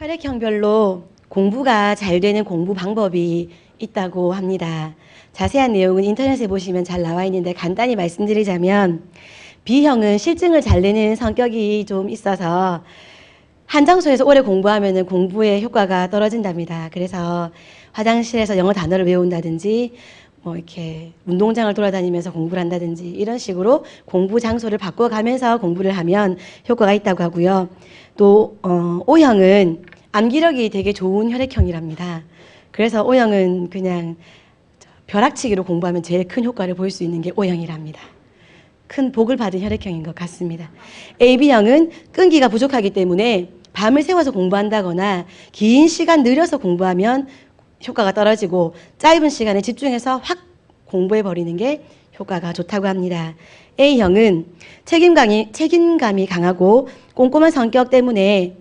혈액형별로 공부가 잘 되는 공부 방법이 있다고 합니다. 자세한 내용은 인터넷에 보시면 잘 나와 있는데 간단히 말씀드리자면 B형은 실증을 잘 내는 성격이 좀 있어서 한 장소에서 오래 공부하면 공부의 효과가 떨어진답니다. 그래서 화장실에서 영어 단어를 외운다든지 뭐 이렇게 운동장을 돌아다니면서 공부를 한다든지 이런 식으로 공부 장소를 바꿔가면서 공부를 하면 효과가 있다고 하고요. 또 어, O형은 암기력이 되게 좋은 혈액형이랍니다. 그래서 O형은 그냥 벼락치기로 공부하면 제일 큰 효과를 볼 수 있는 게 O형이랍니다. 큰 복을 받은 혈액형인 것 같습니다. AB형은 끈기가 부족하기 때문에 밤을 새워서 공부한다거나 긴 시간 느려서 공부하면 효과가 떨어지고 짧은 시간에 집중해서 확 공부해 버리는 게 효과가 좋다고 합니다. A형은 책임감이, 책임감이 강하고 꼼꼼한 성격 때문에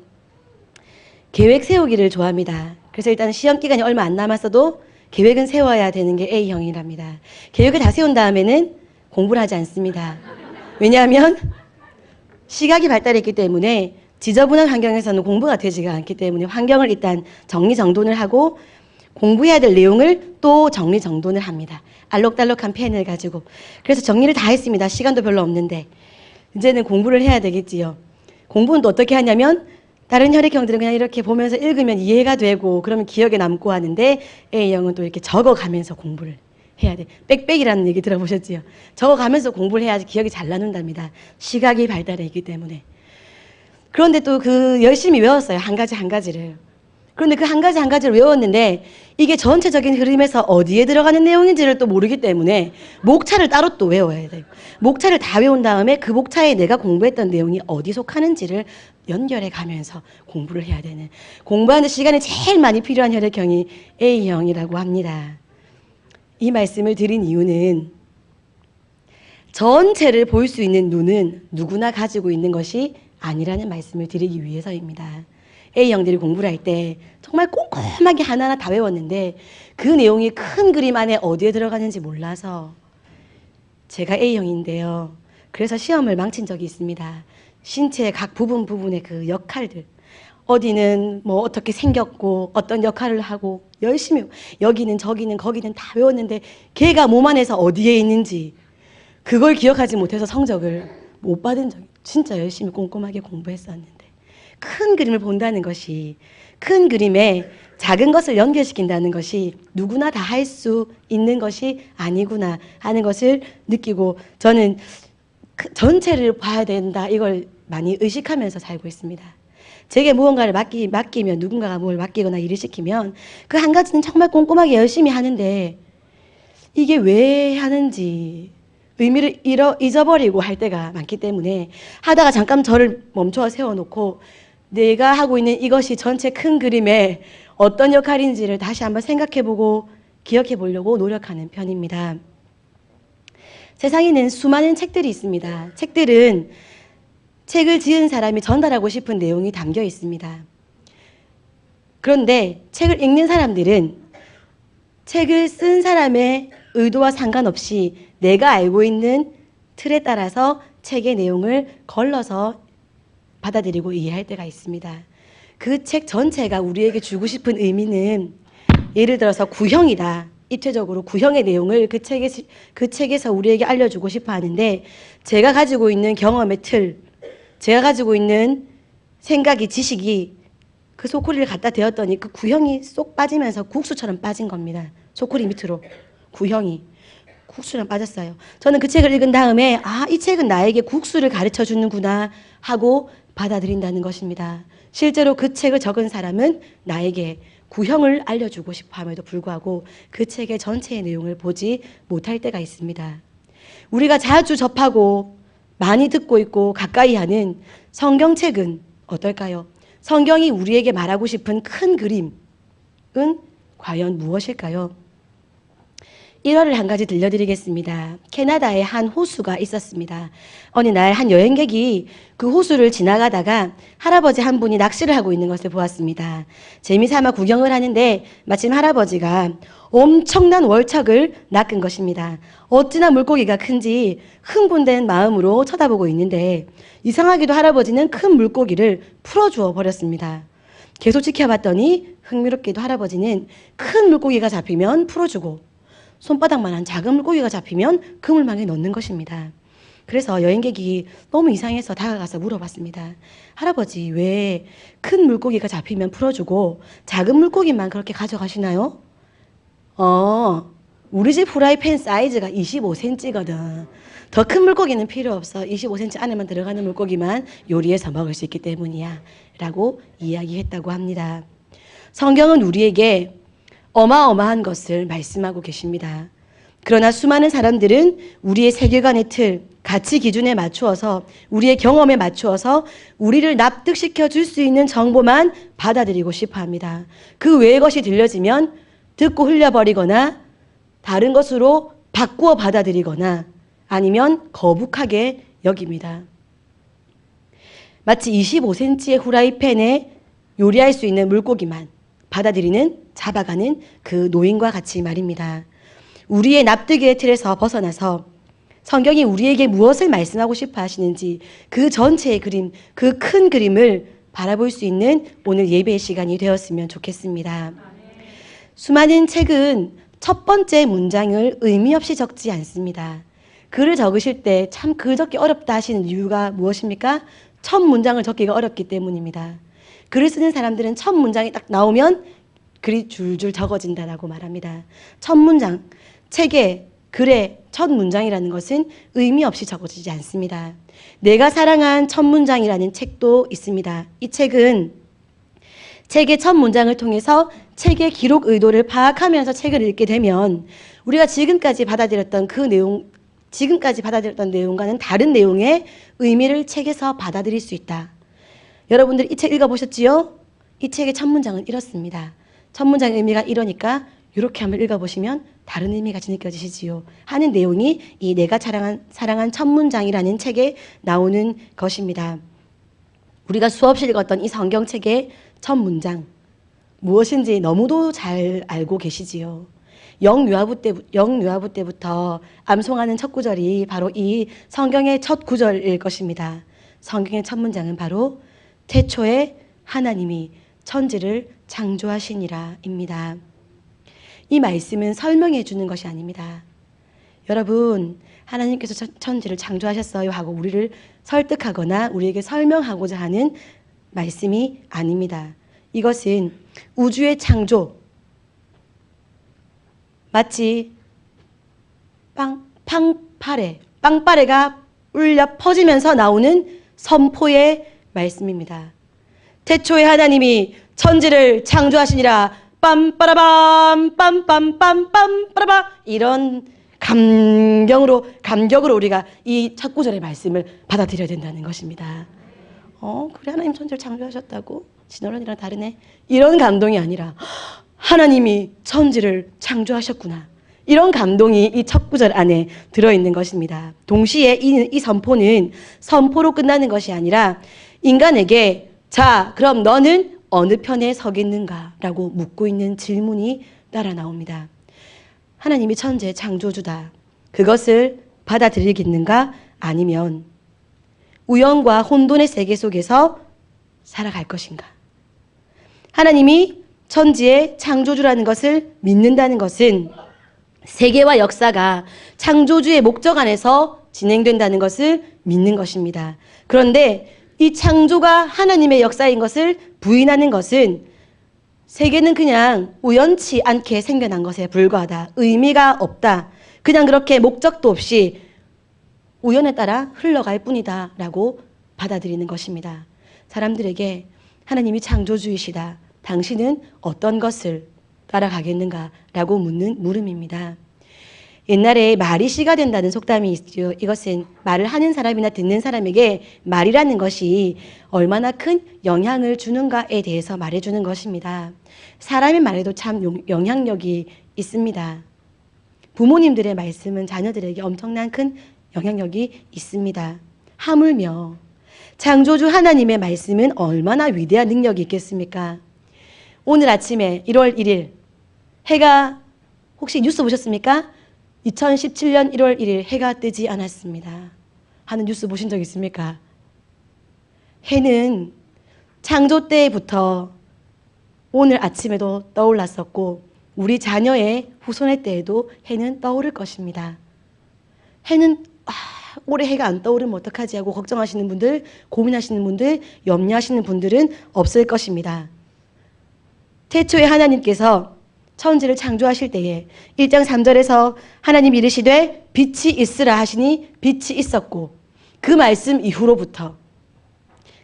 계획 세우기를 좋아합니다. 그래서 일단 시험 기간이 얼마 안 남았어도 계획은 세워야 되는 게 A형이랍니다. 계획을 다 세운 다음에는 공부를 하지 않습니다. 왜냐하면 시각이 발달했기 때문에 지저분한 환경에서는 공부가 되지가 않기 때문에 환경을 일단 정리정돈을 하고 공부해야 될 내용을 또 정리정돈을 합니다. 알록달록한 펜을 가지고. 그래서 정리를 다 했습니다. 시간도 별로 없는데. 이제는 공부를 해야 되겠지요. 공부는 또 어떻게 하냐면 다른 혈액형들은 그냥 이렇게 보면서 읽으면 이해가 되고 그러면 기억에 남고 하는데 A형은 또 이렇게 적어가면서 공부를 해야 돼. 빽빽이라는 얘기 들어보셨지요? 적어가면서 공부를 해야지 기억이 잘 나눈답니다. 시각이 발달해 있기 때문에. 그런데 또 그 열심히 외웠어요. 한 가지 한 가지를. 그런데 그 한 가지 한 가지를 외웠는데 이게 전체적인 흐름에서 어디에 들어가는 내용인지를 또 모르기 때문에 목차를 따로 또 외워야 돼요. 목차를 다 외운 다음에 그 목차에 내가 공부했던 내용이 어디 속하는지를 연결해 가면서 공부를 해야 되는 공부하는 시간이 제일 많이 필요한 혈액형이 A형이라고 합니다. 이 말씀을 드린 이유는 전체를 볼 수 있는 눈은 누구나 가지고 있는 것이 아니라는 말씀을 드리기 위해서입니다. A형들이 공부를 할 때 정말 꼼꼼하게 하나하나 다 외웠는데 그 내용이 큰 그림 안에 어디에 들어가는지 몰라서 제가 A형인데요. 그래서 시험을 망친 적이 있습니다. 신체의 각 부분 부분의 그 역할들. 어디는 뭐 어떻게 생겼고 어떤 역할을 하고 열심히 여기는 저기는 거기는 다 외웠는데 걔가 몸 안에서 어디에 있는지 그걸 기억하지 못해서 성적을 못 받은 적이 진짜 열심히 꼼꼼하게 공부했었는데 큰 그림을 본다는 것이 큰 그림에 작은 것을 연결시킨다는 것이 누구나 다 할 수 있는 것이 아니구나 하는 것을 느끼고 저는 그 전체를 봐야 된다 이걸 많이 의식하면서 살고 있습니다. 제게 무언가를 맡기, 맡기면 누군가가 뭘 맡기거나 일을 시키면 그 한 가지는 정말 꼼꼼하게 열심히 하는데 이게 왜 하는지 의미를 잃어, 잊어버리고 할 때가 많기 때문에 하다가 잠깐 저를 멈춰 세워놓고 내가 하고 있는 이것이 전체 큰 그림에 어떤 역할인지를 다시 한번 생각해 보고 기억해 보려고 노력하는 편입니다. 세상에는 수많은 책들이 있습니다. 책들은 책을 지은 사람이 전달하고 싶은 내용이 담겨 있습니다. 그런데 책을 읽는 사람들은 책을 쓴 사람의 의도와 상관없이 내가 알고 있는 틀에 따라서 책의 내용을 걸러서 받아들이고 이해할 때가 있습니다. 그 책 전체가 우리에게 주고 싶은 의미는 예를 들어서 구형이다. 입체적으로 구형의 내용을 그 책에 그 책에서 우리에게 알려주고 싶어 하는데 제가 가지고 있는 경험의 틀, 제가 가지고 있는 생각이 지식이 그 소쿠리를 갖다 대었더니 그 구형이 쏙 빠지면서 국수처럼 빠진 겁니다. 소쿠리 밑으로 구형이 국수랑 빠졌어요. 저는 그 책을 읽은 다음에 아, 이 책은 나에게 국수를 가르쳐 주는구나 하고 받아들인다는 것입니다. 실제로 그 책을 적은 사람은 나에게 구형을 알려주고 싶어 함에도 불구하고 그 책의 전체의 내용을 보지 못할 때가 있습니다. 우리가 자주 접하고 많이 듣고 있고 가까이 하는 성경책은 어떨까요? 성경이 우리에게 말하고 싶은 큰 그림은 과연 무엇일까요? 1화를 한 가지 들려드리겠습니다. 캐나다에 한 호수가 있었습니다. 어느 날 한 여행객이 그 호수를 지나가다가 할아버지 한 분이 낚시를 하고 있는 것을 보았습니다. 재미삼아 구경을 하는데 마침 할아버지가 엄청난 월척을 낚은 것입니다. 어찌나 물고기가 큰지 흥분된 마음으로 쳐다보고 있는데 이상하게도 할아버지는 큰 물고기를 풀어주어 버렸습니다. 계속 지켜봤더니 흥미롭게도 할아버지는 큰 물고기가 잡히면 풀어주고 손바닥만한 작은 물고기가 잡히면 그 물망에 넣는 것입니다. 그래서 여행객이 너무 이상해서 다가가서 물어봤습니다. 할아버지, 왜 큰 물고기가 잡히면 풀어주고 작은 물고기만 그렇게 가져가시나요? 어, 우리 집 후라이팬 사이즈가 25cm거든. 더 큰 물고기는 필요 없어. 25cm 안에만 들어가는 물고기만 요리해서 먹을 수 있기 때문이야. 라고 이야기했다고 합니다. 성경은 우리에게 어마어마한 것을 말씀하고 계십니다. 그러나 수많은 사람들은 우리의 세계관의 틀, 가치 기준에 맞추어서 우리의 경험에 맞추어서 우리를 납득시켜 줄 수 있는 정보만 받아들이고 싶어 합니다. 그 외의 것이 들려지면 듣고 흘려버리거나 다른 것으로 바꾸어 받아들이거나 아니면 거북하게 여깁니다. 마치 25cm의 후라이팬에 요리할 수 있는 물고기만 받아들이는 잡아가는 그 노인과 같이 말입니다. 우리의 납득의 틀에서 벗어나서 성경이 우리에게 무엇을 말씀하고 싶어 하시는지 그 전체의 그림, 그 큰 그림을 바라볼 수 있는 오늘 예배의 시간이 되었으면 좋겠습니다. 수많은 책은 첫 번째 문장을 의미 없이 적지 않습니다. 글을 적으실 때 참 글 적기 어렵다 하시는 이유가 무엇입니까? 첫 문장을 적기가 어렵기 때문입니다. 글을 쓰는 사람들은 첫 문장이 딱 나오면 글이 줄줄 적어진다라고 말합니다. 첫 문장, 책의 글의 첫 문장이라는 것은 의미 없이 적어지지 않습니다. 내가 사랑한 첫 문장이라는 책도 있습니다. 이 책은 책의 첫 문장을 통해서 책의 기록 의도를 파악하면서 책을 읽게 되면 우리가 지금까지 받아들였던 그 내용, 지금까지 받아들였던 내용과는 다른 내용의 의미를 책에서 받아들일 수 있다. 여러분들 이책 읽어보셨지요? 이 책의 첫 문장은 이렇습니다. 첫 문장의 의미가 이러니까 이렇게 한번 읽어보시면 다른 의미가 느껴지시지요. 하는 내용이 이 내가 사랑한, 사랑한 첫 문장이라는 책에 나오는 것입니다. 우리가 수없이 읽었던 이 성경책의 첫 문장 무엇인지 너무도 잘 알고 계시지요. 영유아부 때 영유아부 때부터 암송하는 첫 구절이 바로 이 성경의 첫 구절일 것입니다. 성경의 첫 문장은 바로 태초에 하나님이 천지를 창조하시니라입니다. 이 말씀은 설명해 주는 것이 아닙니다. 여러분, 하나님께서 천지를 창조하셨어요 하고 우리를 설득하거나 우리에게 설명하고자 하는 말씀이 아닙니다. 이것은 우주의 창조, 마치 빵, 팡파레, 빵파레가 울려 퍼지면서 나오는 선포의 말씀입니다. 태초에 하나님이 천지를 창조하시니라 빰빠라밤 빰빰빰빰 빠라바 이런 감경으로 감격으로 우리가 이 첫 구절의 말씀을 받아들여야 된다는 것입니다. 어 그래 하나님 천지를 창조하셨다고 진어런이랑 다르네 이런 감동이 아니라 하나님이 천지를 창조하셨구나 이런 감동이 이 첫 구절 안에 들어있는 것입니다. 동시에 이, 이 선포는 선포로 끝나는 것이 아니라 인간에게 자 그럼 너는 어느 편에 서겠는가 라고 묻고 있는 질문이 따라 나옵니다. 하나님이 천재 창조주다. 그것을 받아들이겠는가? 아니면 우연과 혼돈의 세계 속에서 살아갈 것인가? 하나님이 천지의 창조주라는 것을 믿는다는 것은 세계와 역사가 창조주의 목적 안에서 진행된다는 것을 믿는 것입니다. 그런데 이 창조가 하나님의 역사인 것을 부인하는 것은 세계는 그냥 우연치 않게 생겨난 것에 불과하다. 의미가 없다. 그냥 그렇게 목적도 없이 우연에 따라 흘러갈 뿐이다. 라고 받아들이는 것입니다. 사람들에게 하나님이 창조주이시다. 당신은 어떤 것을 따라가겠는가? 라고 묻는 물음입니다. 옛날에 말이 씨가 된다는 속담이 있죠. 이것은 말을 하는 사람이나 듣는 사람에게 말이라는 것이 얼마나 큰 영향을 주는가에 대해서 말해주는 것입니다. 사람의 말에도 참 영향력이 있습니다. 부모님들의 말씀은 자녀들에게 엄청난 큰 영향력이 있습니다. 하물며 창조주 하나님의 말씀은 얼마나 위대한 능력이 있겠습니까? 오늘 아침에 1월 1일 해가 혹시 뉴스 보셨습니까? 2017년 1월 1일 해가 뜨지 않았습니다. 하는 뉴스 보신 적 있습니까? 해는 창조 때부터 오늘 아침에도 떠올랐었고 우리 자녀의 후손의 때에도 해는 떠오를 것입니다. 해는 아, 올해 해가 안 떠오르면 어떡하지 하고 걱정하시는 분들, 고민하시는 분들, 염려하시는 분들은 없을 것입니다. 태초에 하나님께서 천지를 창조하실 때에 1장 3절에서 하나님 이르시되 빛이 있으라 하시니 빛이 있었고 그 말씀 이후로부터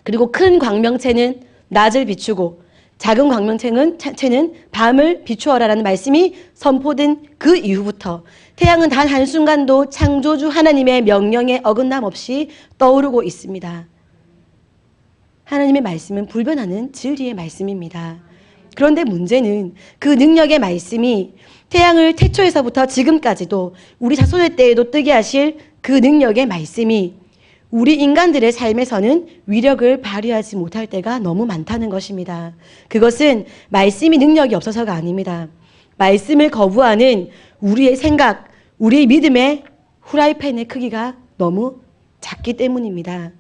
그리고 큰 광명체는 낮을 비추고 작은 광명체는 체는 밤을 비추어라라는 말씀이 선포된 그 이후부터 태양은 단 한순간도 창조주 하나님의 명령에 어긋남 없이 떠오르고 있습니다. 하나님의 말씀은 불변하는 진리의 말씀입니다. 그런데 문제는 그 능력의 말씀이 태양을 태초에서부터 지금까지도 우리 자손의 때에도 뜨게 하실 그 능력의 말씀이 우리 인간들의 삶에서는 위력을 발휘하지 못할 때가 너무 많다는 것입니다. 그것은 말씀이 능력이 없어서가 아닙니다. 말씀을 거부하는 우리의 생각, 우리의 믿음의 후라이팬의 크기가 너무 작기 때문입니다.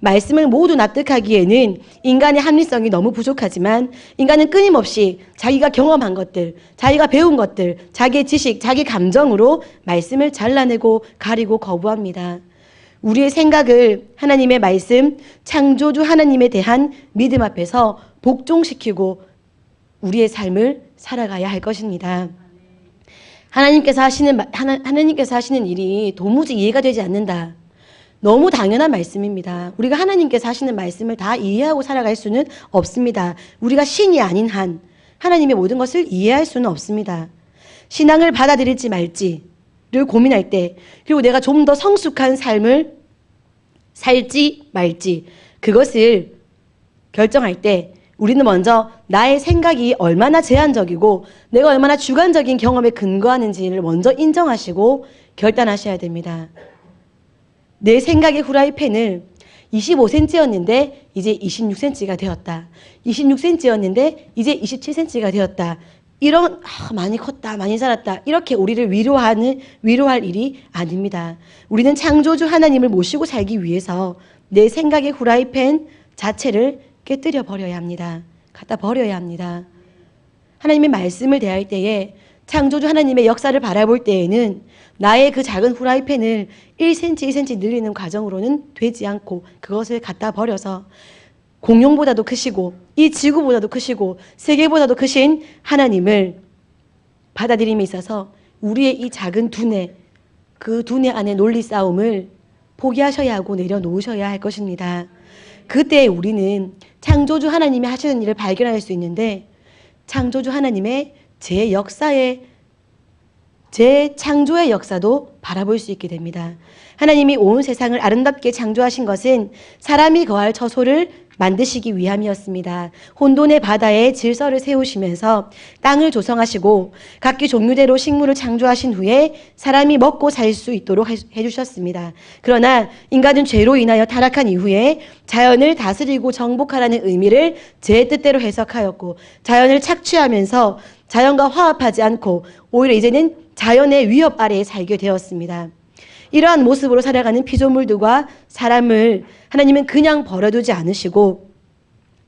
말씀을 모두 납득하기에는 인간의 합리성이 너무 부족하지만 인간은 끊임없이 자기가 경험한 것들, 자기가 배운 것들, 자기의 지식, 자기 감정으로 말씀을 잘라내고 가리고 거부합니다. 우리의 생각을 하나님의 말씀, 창조주 하나님에 대한 믿음 앞에서 복종시키고 우리의 삶을 살아가야 할 것입니다. 하나님께서 하시는 하나, 하나님께서 하시는 일이 도무지 이해가 되지 않는다. 너무 당연한 말씀입니다. 우리가 하나님께서 하시는 말씀을 다 이해하고 살아갈 수는 없습니다. 우리가 신이 아닌 한 하나님의 모든 것을 이해할 수는 없습니다. 신앙을 받아들일지 말지를 고민할 때 그리고 내가 좀 더 성숙한 삶을 살지 말지 그것을 결정할 때 우리는 먼저 나의 생각이 얼마나 제한적이고 내가 얼마나 주관적인 경험에 근거하는지를 먼저 인정하시고 결단하셔야 됩니다. 내 생각의 후라이팬을 25cm였는데 이제 26cm가 되었다. 26cm였는데 이제 27cm가 되었다. 이런 아, 많이 컸다, 많이 자랐다. 이렇게 우리를 위로하는 위로할 일이 아닙니다. 우리는 창조주 하나님을 모시고 살기 위해서 내 생각의 후라이팬 자체를 깨뜨려 버려야 합니다. 갖다 버려야 합니다. 하나님의 말씀을 대할 때에 창조주 하나님의 역사를 바라볼 때에는 나의 그 작은 후라이팬을 1cm, 2cm 늘리는 과정으로는 되지 않고 그것을 갖다 버려서 공룡보다도 크시고 이 지구보다도 크시고 세계보다도 크신 하나님을 받아들임에 있어서 우리의 이 작은 두뇌, 그 두뇌 안의 논리 싸움을 포기하셔야 하고 내려놓으셔야 할 것입니다. 그때 우리는 창조주 하나님이 하시는 일을 발견할 수 있는데 창조주 하나님의 제 역사의 제 창조의 역사도 바라볼 수 있게 됩니다. 하나님이 온 세상을 아름답게 창조하신 것은 사람이 거할 처소를 만드시기 위함이었습니다. 혼돈의 바다에 질서를 세우시면서 땅을 조성하시고 각기 종류대로 식물을 창조하신 후에 사람이 먹고 살 수 있도록 해주셨습니다. 그러나 인간은 죄로 인하여 타락한 이후에 자연을 다스리고 정복하라는 의미를 제 뜻대로 해석하였고 자연을 착취하면서 자연과 화합하지 않고 오히려 이제는 자연의 위협 아래에 살게 되었습니다. 이러한 모습으로 살아가는 피조물들과 사람을 하나님은 그냥 버려두지 않으시고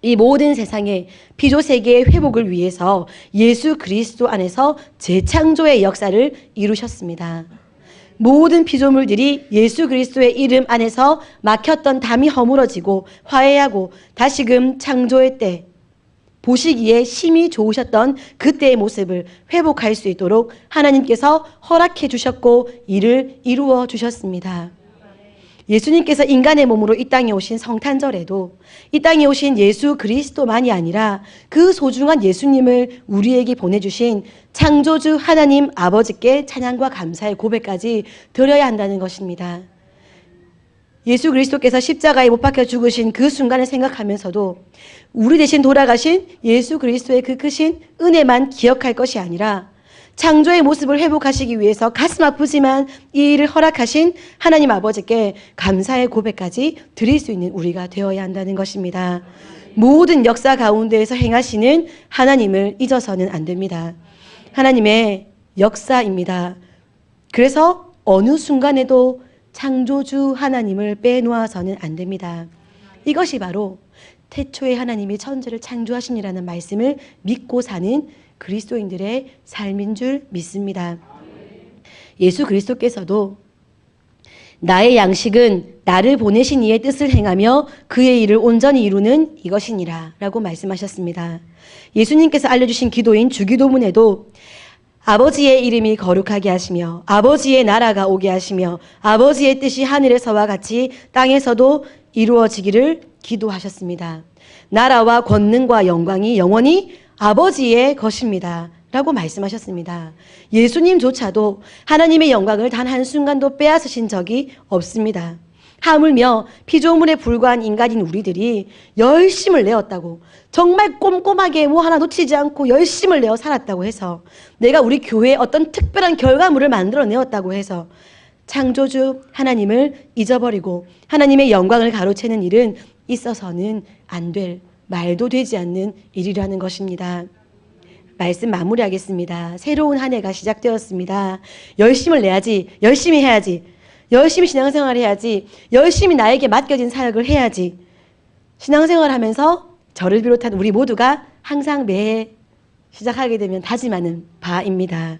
이 모든 세상의 피조 세계의 회복을 위해서 예수 그리스도 안에서 재창조의 역사를 이루셨습니다. 모든 피조물들이 예수 그리스도의 이름 안에서 막혔던 담이 허물어지고 화해하고 다시금 창조의 때 보시기에 심히 좋으셨던 그때의 모습을 회복할 수 있도록 하나님께서 허락해 주셨고 이를 이루어 주셨습니다. 예수님께서 인간의 몸으로 이 땅에 오신 성탄절에도 이 땅에 오신 예수 그리스도만이 아니라 그 소중한 예수님을 우리에게 보내주신 창조주 하나님 아버지께 찬양과 감사의 고백까지 드려야 한다는 것입니다. 예수 그리스도께서 십자가에 못 박혀 죽으신 그 순간을 생각하면서도 우리 대신 돌아가신 예수 그리스도의 그 크신 은혜만 기억할 것이 아니라 창조의 모습을 회복하시기 위해서 가슴 아프지만 이 일을 허락하신 하나님 아버지께 감사의 고백까지 드릴 수 있는 우리가 되어야 한다는 것입니다. 모든 역사 가운데에서 행하시는 하나님을 잊어서는 안 됩니다. 하나님의 역사입니다. 그래서 어느 순간에도 창조주 하나님을 빼놓아서는 안 됩니다. 이것이 바로 태초에 하나님이 천지를 창조하시니라는 말씀을 믿고 사는 그리스도인들의 삶인 줄 믿습니다. 예수 그리스도께서도 나의 양식은 나를 보내신 이의 뜻을 행하며 그의 일을 온전히 이루는 이것이니라 라고 말씀하셨습니다. 예수님께서 알려주신 기도인 주기도문에도 아버지의 이름이 거룩하게 하시며 아버지의 나라가 오게 하시며 아버지의 뜻이 하늘에서와 같이 땅에서도 이루어지기를 기도하셨습니다. 나라와 권능과 영광이 영원히 아버지의 것입니다. 라고 말씀하셨습니다. 예수님조차도 하나님의 영광을 단 한순간도 빼앗으신 적이 없습니다. 하물며 피조물에 불과한 인간인 우리들이 열심을 내었다고 정말 꼼꼼하게 뭐 하나 놓치지 않고 열심을 내어 살았다고 해서 내가 우리 교회에 어떤 특별한 결과물을 만들어 내었다고 해서 창조주 하나님을 잊어버리고 하나님의 영광을 가로채는 일은 있어서는 안 될 말도 되지 않는 일이라는 것입니다. 말씀 마무리하겠습니다. 새로운 한 해가 시작되었습니다. 열심을 내야지, 열심히 해야지, 열심히 신앙생활 해야지, 열심히 나에게 맡겨진 사역을 해야지. 신앙생활 하면서 저를 비롯한 우리 모두가 항상 매해 시작하게 되면 다짐하는 바입니다.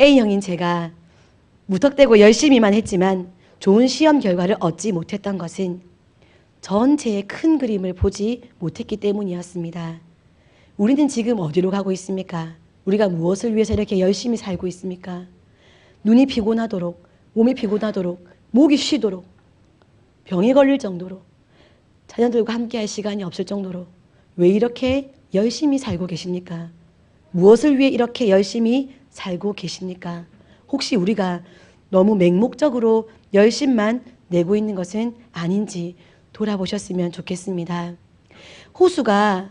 A형인 제가 무턱대고 열심히만 했지만 좋은 시험 결과를 얻지 못했던 것은 전체의 큰 그림을 보지 못했기 때문이었습니다. 우리는 지금 어디로 가고 있습니까? 우리가 무엇을 위해서 이렇게 열심히 살고 있습니까? 눈이 피곤하도록, 몸이 피곤하도록, 목이 쉬도록, 병이 걸릴 정도로, 자녀들과 함께 할 시간이 없을 정도로 왜 이렇게 열심히 살고 계십니까? 무엇을 위해 이렇게 열심히 살고 계십니까? 혹시 우리가 너무 맹목적으로 열심만 내고 있는 것은 아닌지 돌아보셨으면 좋겠습니다. 호수가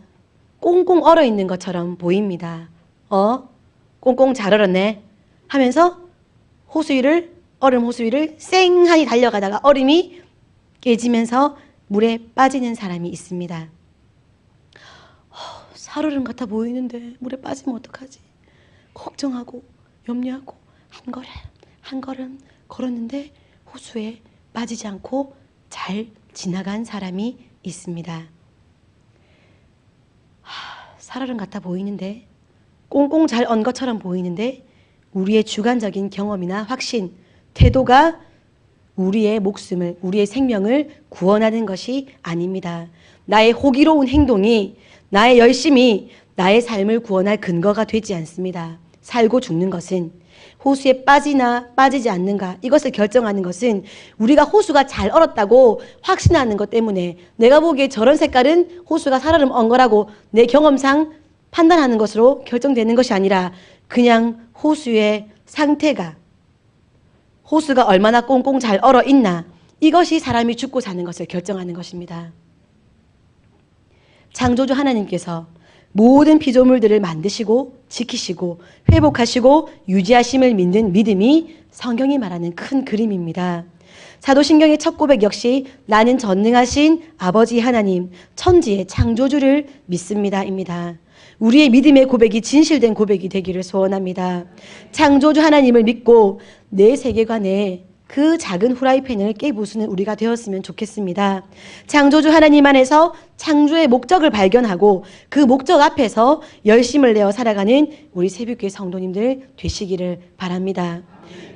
꽁꽁 얼어 있는 것처럼 보입니다. 어? 꽁꽁 잘 얼었네. 하면서 호수 위를, 얼음 호수 위를 쌩하니 달려가다가 얼음이 깨지면서 물에 빠지는 사람이 있습니다. 어, 살얼음 같아 보이는데 물에 빠지면 어떡하지? 걱정하고 염려하고 한 걸음 한 걸음 걸었는데 호수에 빠지지 않고 잘 지나간 사람이 있습니다. 하, 살얼음 같아 보이는데 꽁꽁 잘 언 것처럼 보이는데 우리의 주관적인 경험이나 확신, 태도가 우리의 목숨을, 우리의 생명을 구원하는 것이 아닙니다. 나의 호기로운 행동이, 나의 열심이 나의 삶을 구원할 근거가 되지 않습니다. 살고 죽는 것은 호수에 빠지나 빠지지 않는가 이것을 결정하는 것은 우리가 호수가 잘 얼었다고 확신하는 것 때문에 내가 보기에 저런 색깔은 호수가 살얼음 언 거라고 내 경험상 판단하는 것으로 결정되는 것이 아니라 그냥 호수의 상태가 호수가 얼마나 꽁꽁 잘 얼어 있나 이것이 사람이 죽고 사는 것을 결정하는 것입니다. 창조주 하나님께서 모든 피조물들을 만드시고 지키시고 회복하시고 유지하심을 믿는 믿음이 성경이 말하는 큰 그림입니다. 사도신경의 첫 고백 역시 나는 전능하신 아버지 하나님, 천지의 창조주를 믿습니다입니다. 우리의 믿음의 고백이 진실된 고백이 되기를 소원합니다. 창조주 하나님을 믿고 내 세계관에 그 작은 후라이팬을 깨부수는 우리가 되었으면 좋겠습니다. 창조주 하나님 안에서 창조의 목적을 발견하고 그 목적 앞에서 열심을 내어 살아가는 우리 새벽교회 성도님들 되시기를 바랍니다.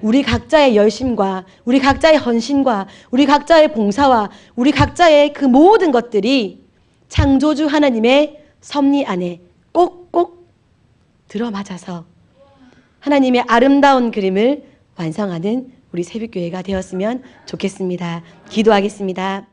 우리 각자의 열심과 우리 각자의 헌신과 우리 각자의 봉사와 우리 각자의 그 모든 것들이 창조주 하나님의 섭리 안에 꼭꼭 들어맞아서 하나님의 아름다운 그림을 완성하는 우리 새벽교회가 되었으면 좋겠습니다. 기도하겠습니다.